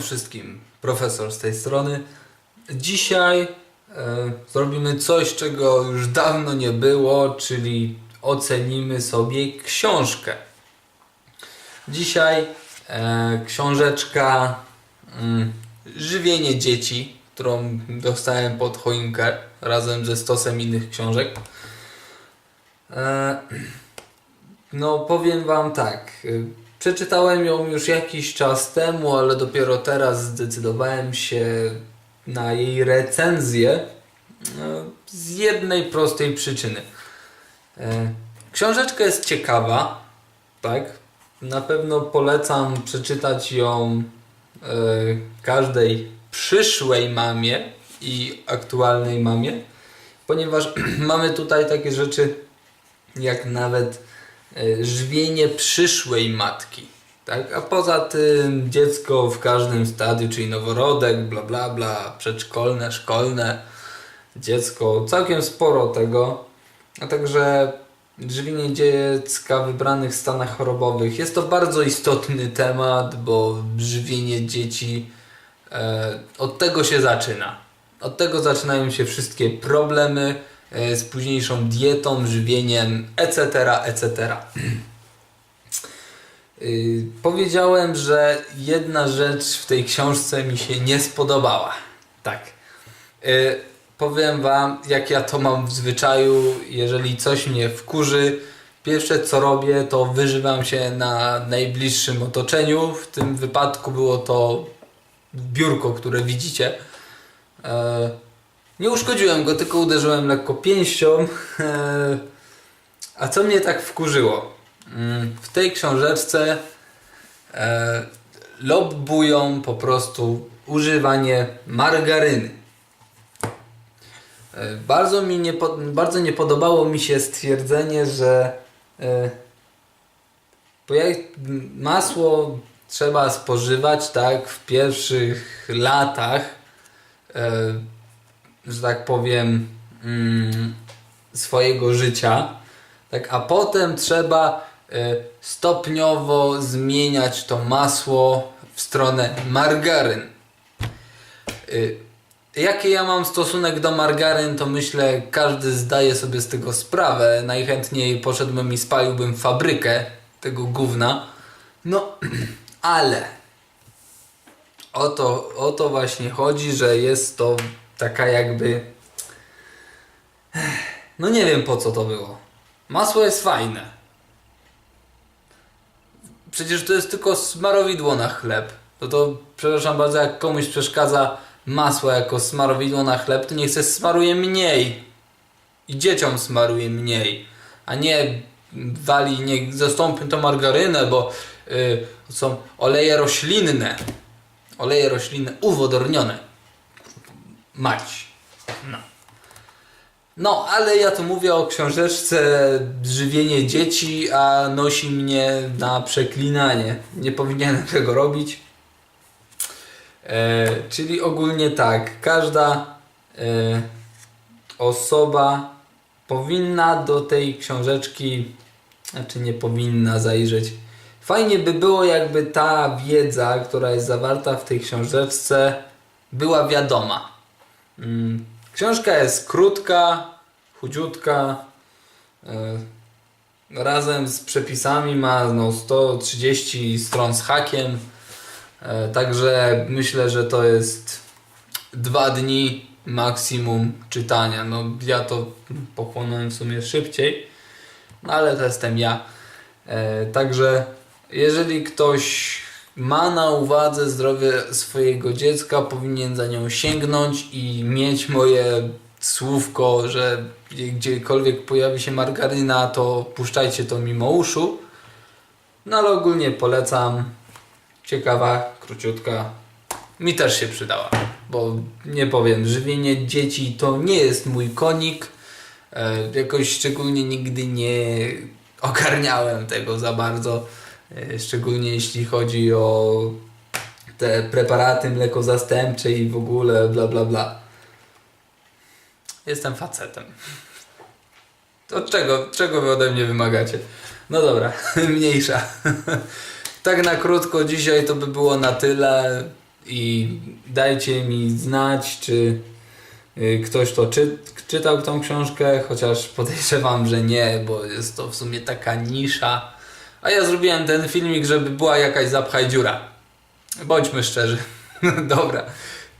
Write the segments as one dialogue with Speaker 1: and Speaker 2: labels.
Speaker 1: Wszystkim, profesor z tej strony. Dzisiaj e, zrobimy coś, czego już dawno nie było, czyli ocenimy sobie książkę. Dzisiaj e, książeczka mm, Żywienie dzieci, którą dostałem pod choinkę razem ze stosem innych książek. E, no, powiem Wam tak. y, Przeczytałem ją już jakiś czas temu, ale dopiero teraz zdecydowałem się na jej recenzję no, z jednej prostej przyczyny. E, Książeczka jest ciekawa, tak? Na pewno polecam przeczytać ją e, każdej przyszłej mamie i aktualnej mamie, ponieważ mamy tutaj takie rzeczy jak nawet e, żywienie przyszłej matki. Tak? A poza tym dziecko w każdym stadium, czyli noworodek, bla bla bla, przedszkolne, szkolne, dziecko, całkiem sporo tego. A także żywienie dziecka w wybranych stanach chorobowych. Jest to bardzo istotny temat, bo żywienie dzieci e, od tego się zaczyna. Od tego zaczynają się wszystkie problemy z późniejszą dietą, żywieniem, etc., etc. Y, Powiedziałem, że jedna rzecz w tej książce mi się nie spodobała. Tak. Y, Powiem Wam, jak ja to mam w zwyczaju, jeżeli coś mnie wkurzy, pierwsze co robię, to wyżywam się na najbliższym otoczeniu. W tym wypadku było to biurko, które widzicie. Nie uszkodziłem go, tylko uderzyłem lekko pięścią. E, A co mnie tak wkurzyło? Mm, W tej książeczce e, lobbują po prostu używanie margaryny. E, Bardzo mi nie, bardzo nie podobało mi się stwierdzenie, że masło trzeba spożywać tak w pierwszych latach, że tak powiem, mm, swojego życia, tak, a potem trzeba e, stopniowo zmieniać to masło w stronę margaryn. Y, Jaki ja mam stosunek do margaryn, to myślę, każdy zdaje sobie z tego sprawę. Najchętniej poszedłbym i spaliłbym fabrykę tego gówna. No, ale o to, o to właśnie chodzi, że jest to taka jakby. No nie wiem po co to było. Masło jest fajne. Przecież to jest tylko smarowidło na chleb. No to przepraszam bardzo, jak komuś przeszkadza masło jako smarowidło na chleb, to niech se smaruje mniej. I dzieciom smaruje mniej. A nie wali, niech zastąpią to margarynę, bo y, to są oleje roślinne. Oleje roślinne uwodornione. Mać. No. No, ale ja tu mówię o książeczce Żywienie dzieci, a nosi mnie na przeklinanie. Nie powinienem tego robić. E, czyli ogólnie tak, każda e, osoba powinna do tej książeczki, znaczy nie powinna zajrzeć. Fajnie by było, jakby ta wiedza, która jest zawarta w tej książeczce, była wiadoma. Mm, Książka jest krótka, chudziutka. e, Razem z przepisami ma no, 130 stron z hakiem. E, Także myślę, że to jest dwa dni maksimum czytania. No ja to pochłonąłem w sumie szybciej, no ale to jestem ja. E, Także jeżeli ktoś ma na uwadze zdrowie swojego dziecka, powinien za nią sięgnąć i mieć moje słówko, że gdziekolwiek pojawi się margaryna, to puszczajcie to mimo uszu. No ale ogólnie polecam. Ciekawa, króciutka. Mi też się przydała, bo nie powiem, żywienie dzieci to nie jest mój konik. E, jakoś szczególnie nigdy nie ogarniałem tego za bardzo. E, szczególnie jeśli chodzi o te preparaty mlekozastępcze i w ogóle bla bla bla. Jestem facetem. To czego, czego wy ode mnie wymagacie? No dobra, mniejsza. tak na krótko dzisiaj to by było na tyle. i dajcie mi znać, czy y, ktoś to czy, czytał tą książkę, chociaż podejrzewam, że nie, bo jest to w sumie taka nisza. A ja zrobiłem ten filmik, żeby była jakaś zapchaj dziura. Bądźmy szczerzy. Dobra.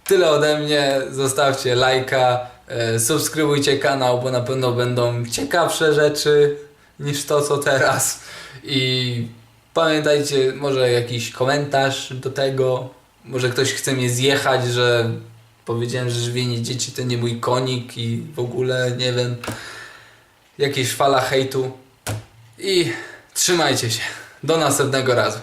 Speaker 1: Tyle ode mnie. Zostawcie lajka, e, subskrybujcie kanał, bo na pewno będą ciekawsze rzeczy niż to, co teraz. I pamiętajcie, może jakiś komentarz do tego. Może ktoś chce mnie zjechać, że powiedziałem, że żywienie dzieci to nie mój konik i w ogóle nie wiem. Jakieś fala hejtu. I trzymajcie się. Do następnego razu.